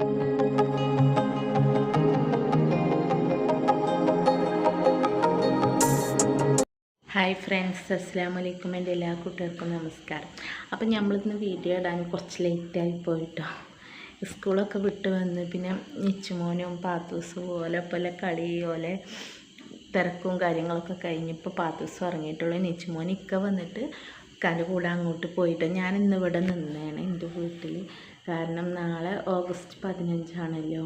Hi friends അസ്സാം വലൈക്കും എന്റെ എല്ലാ കുട്ടികൾക്കും നമസ്കാരം. അപ്പം നമ്മളിന്ന് വീഡിയോ ഇടാൻ കുറച്ച് ലേറ്റായി പോയിട്ടോ. സ്കൂളൊക്കെ വിട്ട് വന്ന് പിന്നെ നിച്ചുമോനും പാത്തൂസും ഓലെ പോലെ കളി ഓലെ തിരക്കും കാര്യങ്ങളൊക്കെ കഴിഞ്ഞപ്പോൾ പാത്തൂസ് ഇറങ്ങിയിട്ടുള്ളൂ നിച്ചുമോൻ വന്നിട്ട് കൂടെ അങ്ങോട്ട് പോയിട്ട് ഞാൻ ഇവിടെ നിന്നേണ് എന്റെ വീട്ടിൽ കാരണം നാളെ ഓഗസ്റ്റ് പതിനഞ്ചാണല്ലോ.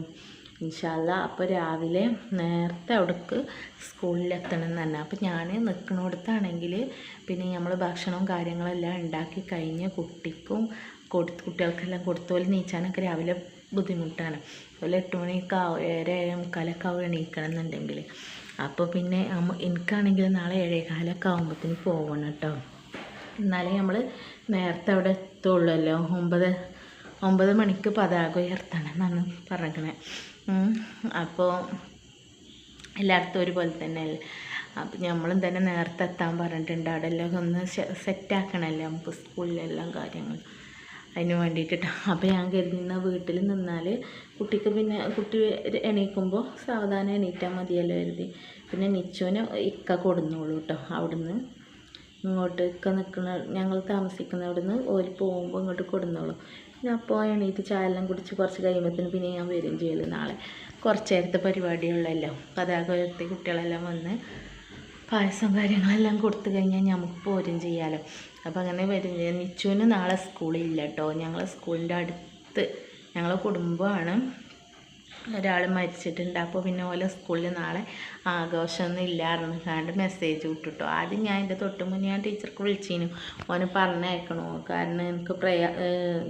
ഇൻഷാല്ല അപ്പോൾ രാവിലെ നേരത്തെ അവിടേക്ക് സ്കൂളിലെത്തണം എന്ന് തന്നെ അപ്പോൾ ഞാൻ നിൽക്കണോടത്താണെങ്കിൽ പിന്നെ നമ്മൾ ഭക്ഷണവും കാര്യങ്ങളെല്ലാം ഉണ്ടാക്കി കഴിഞ്ഞ് കുട്ടിക്കും കൊടുത്ത് കുട്ടികൾക്കെല്ലാം കൊടുത്തോലെ നീച്ചാനൊക്കെ രാവിലെ ബുദ്ധിമുട്ടാണ്. അതുപോലെ എട്ട് മണിയൊക്കെ ഏഴര ഏഴേ മുക്കാലൊക്കെ ആവും എണീക്കണം എന്നുണ്ടെങ്കിൽ അപ്പോൾ പിന്നെ എനിക്കാണെങ്കിൽ നാളെ ഏഴേകാലൊക്കെ ആകുമ്പോഴത്തേന് പോകണം കേട്ടോ. എന്നാലേ നമ്മൾ നേരത്തെ അവിടെ എത്തുള്ളല്ലോ ഒമ്പത് ഒമ്പത് മണിക്ക് പതാക ഉയർത്തണം എന്നാണ് പറഞ്ഞിരിക്കണേ അപ്പോൾ എല്ലായിടത്തും ഒരുപോലെ തന്നെ അപ്പം നമ്മളും തന്നെ നേരത്തെ എത്താൻ പറഞ്ഞിട്ടുണ്ട്. അവിടെ എല്ലാം ഒന്ന് സെറ്റാക്കണമല്ലോ നമുക്ക് സ്കൂളിലെല്ലാം കാര്യങ്ങൾ അതിന് വേണ്ടിയിട്ടിട്ടാണ് അപ്പോൾ ഞാൻ കരുതുന്ന വീട്ടിൽ നിന്നാൽ കുട്ടിക്ക് പിന്നെ കുട്ടി എണീക്കുമ്പോൾ സാവധാനം എണീറ്റാൽ മതിയല്ലോ കരുതി. പിന്നെ നിച്ചുവിന് ഇക്ക കൊടുന്നോളൂ കേട്ടോ അവിടുന്ന് ഇങ്ങോട്ട് ഇക്ക നിൽക്കുന്ന ഞങ്ങൾ താമസിക്കുന്ന അവിടുന്ന് ഓര് പോകുമ്പോൾ ഇങ്ങോട്ട് കൊടുന്നോളൂ. പിന്നെ അപ്പോൾ എണീറ്റ് ചായ എല്ലാം കുടിച്ച് കുറച്ച് കഴിയുമ്പോഴത്തേന് പിന്നെ ഞാൻ വരും ചെയ്യൽ നാളെ. കുറച്ച് നേരത്തെ പരിപാടിയുള്ളല്ലോ. പതാക ഉയർത്തി കുട്ടികളെല്ലാം വന്ന് പായസം കാര്യങ്ങളെല്ലാം കൊടുത്തു കഴിഞ്ഞാൽ നമുക്ക് പോരും ചെയ്യാമല്ലോ അപ്പോൾ അങ്ങനെ വരും. നിച്ചുവിന് നാളെ സ്കൂളില്ല കേട്ടോ ഞങ്ങളെ സ്കൂളിന്റെ അടുത്ത് ഞങ്ങളെ കുടുംബമാണ്. ഒരാൾ മരിച്ചിട്ടുണ്ട്. അപ്പോൾ പിന്നെ ഓലെ സ്കൂളിൽ നാളെ ആഘോഷമൊന്നും ഇല്ലായിരുന്നു. കണ്ട് മെസ്സേജ് വിട്ടിട്ടോ ആദ്യം ഞാൻ എന്റെ തൊട്ട് മുന്നേ ഞാൻ ടീച്ചർക്ക് വിളിച്ചിരുന്നു ഓനെ പറഞ്ഞയക്കണോ. കാരണം എനിക്ക് പ്രയ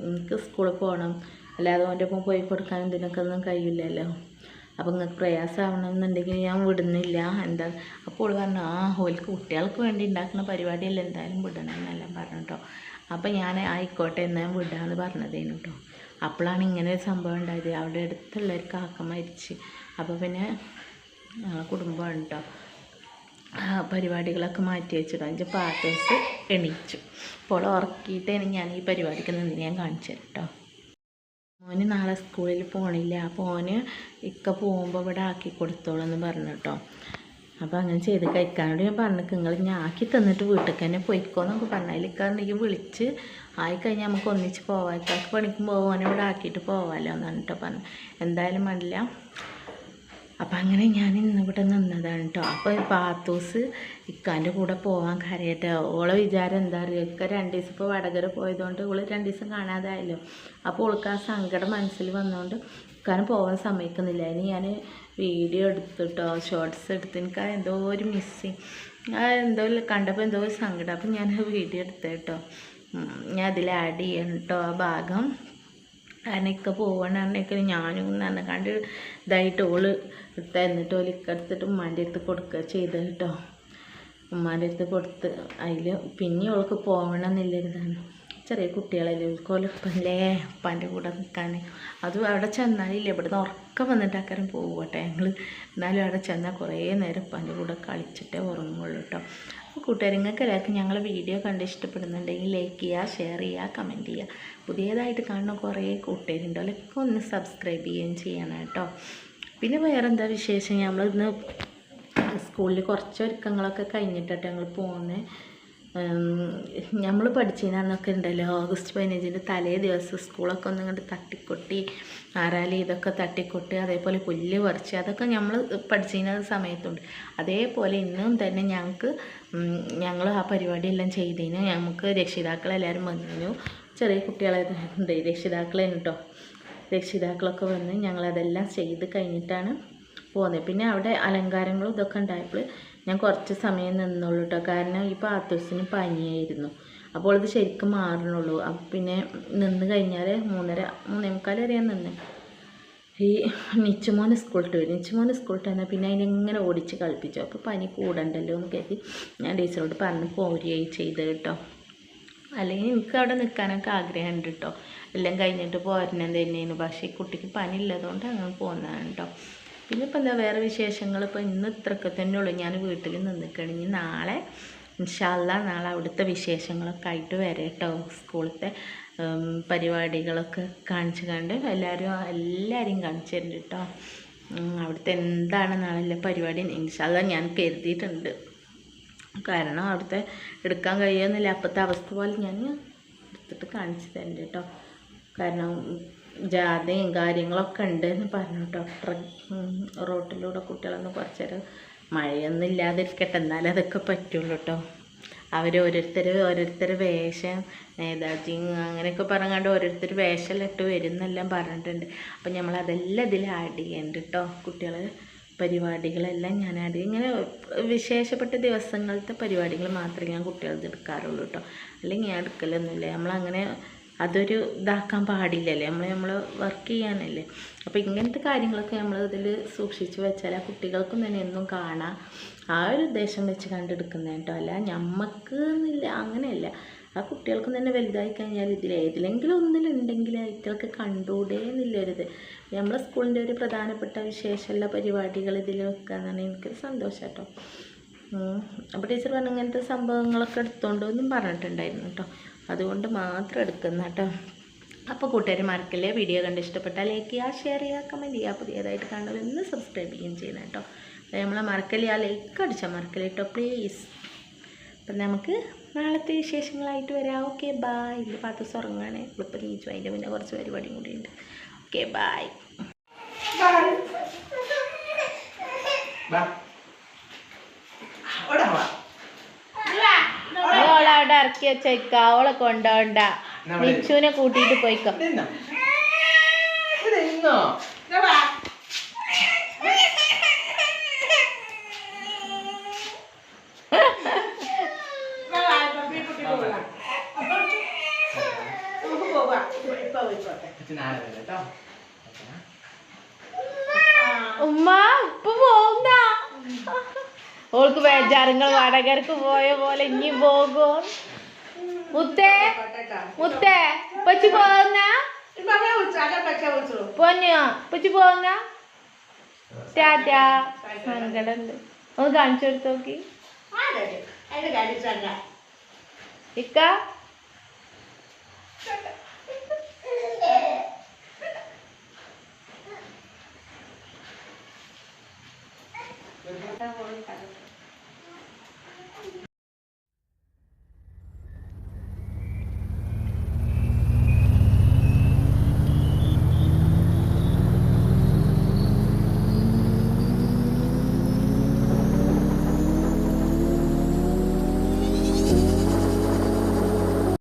എനിക്ക് സ്കൂളിൽ പോകണം അല്ലാതെ ഓന്റെ ഒപ്പം പോയി കൊടുക്കാൻ ഇതിനൊക്കെ ഒന്നും കഴിയില്ലല്ലോ. അപ്പോൾ നിങ്ങൾക്ക് പ്രയാസമാവണമെന്നുണ്ടെങ്കിൽ ഞാൻ വിടുന്നില്ല. എന്താ? അപ്പോൾ പറഞ്ഞു ആ ഓൽക്ക് കുട്ടികൾക്ക് വേണ്ടി ഉണ്ടാക്കുന്ന പരിപാടിയല്ല എന്തായാലും വിടണം എന്നെല്ലാം പറഞ്ഞു അപ്പോൾ ഞാൻ ആയിക്കോട്ടെ എന്നാൽ വിടാമെന്ന് പറഞ്ഞതേനു കേട്ടോ അപ്പോഴാണ് ഇങ്ങനെ ഒരു സംഭവം ഉണ്ടായത്. അവിടെ അടുത്തുള്ള ഒരു കാക്ക മരിച്ച്. അപ്പോൾ പിന്നെ ഞങ്ങളെ കുടുംബമാണ് കേട്ടോ പരിപാടികളൊക്കെ മാറ്റി വെച്ചിട്ട് അതിന്റെ പാർട്ടേഴ്സ് എണീച്ചു. അപ്പോൾ ഉറക്കിയിട്ടാണ് ഞാൻ ഈ പരിപാടിക്ക് നിന്ന് ഞാൻ കാണിച്ചു തരാം കേട്ടോ മോന് നാളെ സ്കൂളിൽ പോകണില്ല അപ്പോൾ ഓന് ഇക്ക പോകുമ്പോൾ ഇവിടെ ആക്കി കൊടുത്തോളൂ എന്ന് പറഞ്ഞു കേട്ടോ അപ്പോൾ അങ്ങനെ ചെയ്ത് കഴിക്കാനോട് ഞാൻ പറഞ്ഞു നിങ്ങൾ ഞാൻ ആക്കി തന്നിട്ട് വീട്ടിൽ തന്നെ പോയിക്കോന്നൊക്കെ പറഞ്ഞാൽ ഇക്കാണെങ്കിൽ വിളിച്ച് ആയി കഴിഞ്ഞാൽ നമുക്ക് ഒന്നിച്ച് പോവാം. ഇക്കാക്ക് പണിക്കും പോകാൻ ഇവിടെ ആക്കിയിട്ട് പോവാമല്ലോ എന്നാണ് കേട്ടോ പറഞ്ഞു എന്തായാലും വേണ്ടില്ല അപ്പം അങ്ങനെ ഞാൻ ഇന്നിവിടെ നിന്നതാണ് കേട്ടോ അപ്പോൾ പാത്തൂസ് ഇക്കാന്റെ കൂടെ പോകാൻ കരയട്ടെ. ഓളെ വിചാരം എന്താ അറിയുക ഇക്ക രണ്ട് ദിവസം ഇപ്പോൾ വടകര പോയതുകൊണ്ട് ഓൾ രണ്ട് ദിവസം കാണാതായല്ലോ. അപ്പോൾ ഓൾക്ക് ആ സങ്കടം മനസ്സിൽ വന്നുകൊണ്ട് ഇക്കാനും പോകാൻ സമ്മതിക്കുന്നില്ല. അതിന് ഞാൻ വീഡിയോ എടുത്തിട്ടോ ഷോർട്സ് എടുത്ത് എനിക്ക് എന്തോ ഒരു മിസ്സിങ് ആ എന്തോ കണ്ടപ്പോൾ എന്തോ ഒരു സങ്കടം. അപ്പം ഞാൻ വീഡിയോ എടുത്തേട്ടോ ഞാൻ അതിൽ ആഡ് ചെയ്യണം കേട്ടോ ആ ഭാഗം. അതിനൊക്കെ അനക്ക ഞാനും നന്ന കണ്ട് ഇതായിട്ട് ഓൾ തന്നിട്ട് ഓൽ ഉമ്മാന്റെ അടുത്ത് കൊടുക്കുക ചെയ്ത് കേട്ടോ ഉമ്മാന്റെ അടുത്ത് കൊടുത്ത്. അതിൽ പിന്നെ ഓൾക്ക് പോകണം എന്നുള്ളൊരിതാണ് ചെറിയ കുട്ടികളല്ലേ ഓൽക്കോലപ്പല്ലേ ഉപ്പാന്റെ കൂടെ നിൽക്കാൻ അതും അവിടെ ചെന്നാലില്ല? ഇവിടുന്ന് ഉറക്കം വന്നിട്ട് അക്കരം പോകട്ടെ ഞങ്ങൾ എന്നാലും അവിടെ ചെന്നാൽ കുറേ നേരം ഉപ്പാന്റെ കൂടെ കളിച്ചിട്ടേ ഉറങ്ങുള്ളൂ കേട്ടോ അപ്പോൾ കൂട്ടുകാരിങ്ങൾക്ക് എല്ലാവർക്കും ഞങ്ങൾ വീഡിയോ കണ്ട് ഇഷ്ടപ്പെടുന്നുണ്ടെങ്കിൽ ലൈക്ക് ചെയ്യുക ഷെയർ ചെയ്യുക കമന്റ് ചെയ്യുക പുതിയതായിട്ട് കാണുന്ന കുറേ കൂട്ടുകാരുണ്ട്. അല്ലെങ്കിൽ ഒന്ന് സബ്സ്ക്രൈബ് ചെയ്യുകയും ചെയ്യണം കേട്ടോ പിന്നെ വേറെ എന്താ വിശേഷം? നമ്മളിന്ന് സ്കൂളിൽ കുറച്ച് ഒരുക്കങ്ങളൊക്കെ കഴിഞ്ഞിട്ടാണ് ഞങ്ങൾ പോകുന്നത് നമ്മൾ പഠിച്ചതിനൊക്കെ ഉണ്ടല്ലോ ഓഗസ്റ്റ് പതിനഞ്ചിന്റെ തലേ ദിവസം സ്കൂളൊക്കെ ഒന്ന് കണ്ട് തട്ടിക്കൊട്ടി ആറാലി ഇതൊക്കെ തട്ടിക്കൊട്ടി അതേപോലെ പുല്ല് പറിച്ച് അതൊക്കെ നമ്മൾ പഠിച്ചിരുന്ന സമയത്തുണ്ട്. അതേപോലെ ഇന്നും തന്നെ ഞങ്ങൾക്ക് ഞങ്ങൾ ആ പരിപാടിയെല്ലാം ചെയ്തതിന് ഞങ്ങൾക്ക് രക്ഷിതാക്കളെല്ലാവരും വന്നു ചെറിയ കുട്ടികളെ ഉണ്ട് രക്ഷിതാക്കളെ കേട്ടോ രക്ഷിതാക്കളൊക്കെ വന്ന് ഞങ്ങളതെല്ലാം ചെയ്ത് കഴിഞ്ഞിട്ടാണ് പോകുന്നത് പിന്നെ അവിടെ അലങ്കാരങ്ങളും ഇതൊക്കെ ഉണ്ടായപ്പോൾ ഞാൻ കുറച്ച് സമയം നിന്നുള്ളൂ കേട്ടോ കാരണം ഈ പാത്തൂസിന് പനിയായിരുന്നു. അപ്പോൾ ഇത് ശരിക്കും മാറണുള്ളൂ. പിന്നെ നിന്ന് കഴിഞ്ഞാൽ മൂന്നര മൂന്നേ മുക്കാൽ വരെ നിന്ന്. ഈ നിച്ചുമോന് സ്കൂളിട്ട് വരും നിച്ചുമോന് സ്കൂളിട്ട് വന്നാൽ പിന്നെ അതിനെങ്ങനെ ഓടിച്ച് കളിപ്പിച്ചു? അപ്പോൾ പനി കൂടണ്ടല്ലോ എന്ന് കരുതി ഞാൻ ടീച്ചറോട് പറഞ്ഞ് പോരുകയായി ചെയ്ത് കേട്ടോ. അല്ലെങ്കിൽ എനിക്ക് അവിടെ നിൽക്കാനൊക്കെ ആഗ്രഹമുണ്ട് കേട്ടോ. എല്ലാം കഴിഞ്ഞിട്ട് പോരണം തന്നെയാണ് പക്ഷേ ഈ കുട്ടിക്ക് പനി ഉള്ളതുകൊണ്ട് അങ്ങനെ പോകുന്നതാണ് കേട്ടോ. പിന്നെ ഇപ്പം എന്താ വേറെ വിശേഷങ്ങൾ? ഇപ്പോൾ ഇന്ന് ഇത്രയൊക്കെ തന്നെ ഉള്ളൂ. ഞാൻ വീട്ടിൽ നിന്നിക്കണെങ്കിൽ നാളെ ഇൻഷാല്ല നാളെ അവിടുത്തെ വിശേഷങ്ങളൊക്കെ ആയിട്ട് വരാം കേട്ടോ. സ്കൂളത്തെ പരിപാടികളൊക്കെ കാണിച്ച് കണ്ട് എല്ലാവരും എല്ലാവരെയും കാണിച്ചു തരുന്നുണ്ട് കേട്ടോ. അവിടുത്തെ എന്താണ് നാളെ പരിപാടി ഇൻഷാല്ല ഞാൻ കരുതിയിട്ടുണ്ട്. കാരണം അവിടുത്തെ എടുക്കാൻ കഴിയുമെന്നില്ല അപ്പോഴത്തെ അവസ്ഥ പോലെ ഞാൻ എടുത്തിട്ട് കാണിച്ചു തരുന്നുണ്ട് കേട്ടോ. കാരണം ജാഥയും കാര്യങ്ങളൊക്കെ ഉണ്ട് എന്ന് പറഞ്ഞു ഡോക്ടർ റോട്ടിലൂടെ കുട്ടികളൊന്ന് കുറച്ച് നേരം മഴയൊന്നും ഇല്ലാതിരിക്കട്ടെ. എന്നാലേ അതൊക്കെ പറ്റുള്ളൂ കേട്ടോ അവർ ഓരോരുത്തർ ഓരോരുത്തർ വേഷം നേതാജി അങ്ങനെയൊക്കെ പറഞ്ഞാണ്ട് ഓരോരുത്തർ ഇട്ട് വരും എന്നെല്ലാം പറഞ്ഞിട്ടുണ്ട്. അപ്പം നമ്മൾ അതെല്ലാം ഇതിൽ ആഡ് ചെയ്യുന്നുണ്ട് കേട്ടോ കുട്ടികൾ പരിപാടികളെല്ലാം ഞാൻ ആഡ് ഇങ്ങനെ വിശേഷപ്പെട്ട ദിവസങ്ങളത്തെ പരിപാടികൾ മാത്രമേ ഞാൻ കുട്ടികളത് എടുക്കാറുള്ളൂ കേട്ടോ അല്ലെങ്കിൽ ഞാൻ എടുക്കലൊന്നുമില്ല. നമ്മളങ്ങനെ അതൊരു ഇതാക്കാൻ പാടില്ലല്ലേ? നമ്മൾ നമ്മൾ വർക്ക് ചെയ്യാനല്ലേ? അപ്പോൾ ഇങ്ങനത്തെ കാര്യങ്ങളൊക്കെ നമ്മൾ ഇതിൽ സൂക്ഷിച്ച് വെച്ചാൽ ആ കുട്ടികൾക്കും തന്നെ എന്നും കാണാം. ആ ഒരു ഉദ്ദേശം വെച്ച് കണ്ടെടുക്കുന്നത് കേട്ടോ അല്ല ഞമ്മക്ക് എന്നില്ല അങ്ങനെയല്ല. ആ കുട്ടികൾക്കും തന്നെ വലുതായി കഴിഞ്ഞാൽ ഇതിൽ ഏതിലെങ്കിലും ഒന്നിലുണ്ടെങ്കിൽ കുട്ടികൾക്ക് കണ്ടൂടെ എന്നുള്ളൊരിത് നമ്മളെ സ്കൂളിന്റെ ഒരു പ്രധാനപ്പെട്ട വിശേഷമുള്ള പരിപാടികൾ ഇതിൽ വെക്കാന്നാണ് എനിക്കൊരു സന്തോഷം കേട്ടോ അപ്പോൾ ടീച്ചർ പറഞ്ഞ ഇങ്ങനത്തെ സംഭവങ്ങളൊക്കെ എടുത്തോണ്ടോ എന്നും പറഞ്ഞിട്ടുണ്ടായിരുന്നു കേട്ടോ അതുകൊണ്ട് മാത്രം എടുക്കുന്ന കേട്ടോ. അപ്പോൾ കൂട്ടുകാർ മറക്കില്ലേ? വീഡിയോ കണ്ട് ഇഷ്ടപ്പെട്ടാൽ ലൈക്ക് ചെയ്യുക ഷെയർ ചെയ്യുക കമന്റ് ചെയ്യുക. പുതിയതായിട്ട് കാണുന്നത് ഒന്ന് സബ്സ്ക്രൈബ് ചെയ്യുകയും ചെയ്യണം കേട്ടോ. അപ്പോൾ നമ്മളെ മറക്കല്ലേ? ആ ലൈക്ക് അടിച്ചാൽ മറക്കല്ലേ കേട്ടോ പ്ലീസ് അപ്പം നമുക്ക് നാളത്തെ വിശേഷങ്ങളായിട്ട് വരാം. ഓക്കെ ബായ് ഇത് പാത്ത് ദിവസം ഉറങ്ങാണ് ഇപ്പം നീച്ചു. അതിന്റെ പിന്നെ കുറച്ച് പരിപാടിയും കൂടി ഉണ്ട്. ഓക്കെ ബായ് ഓളെ അവിടെ ഇറക്കി വെച്ചേക്ക ഓളെ കൊണ്ടോണ്ട. നിച്ചുവിനെ കൂട്ടിയിട്ട് പോയിക്കോ. ഉമ്മ ഇപ്പൊ പോന്ന ഓൾക്ക് ബേജാറുങ്ങൾ വടകർക്ക് പോയ പോലെ ഇനി പോകും. മുത്തേ മുത്തേ പച്ചു പോകുന്ന പൊന്നോ പച്ചു പോകുന്ന ടാറ്റാ ഒന്ന് കാണിച്ചു കൊടുത്തു നോക്കി ഇക്ക?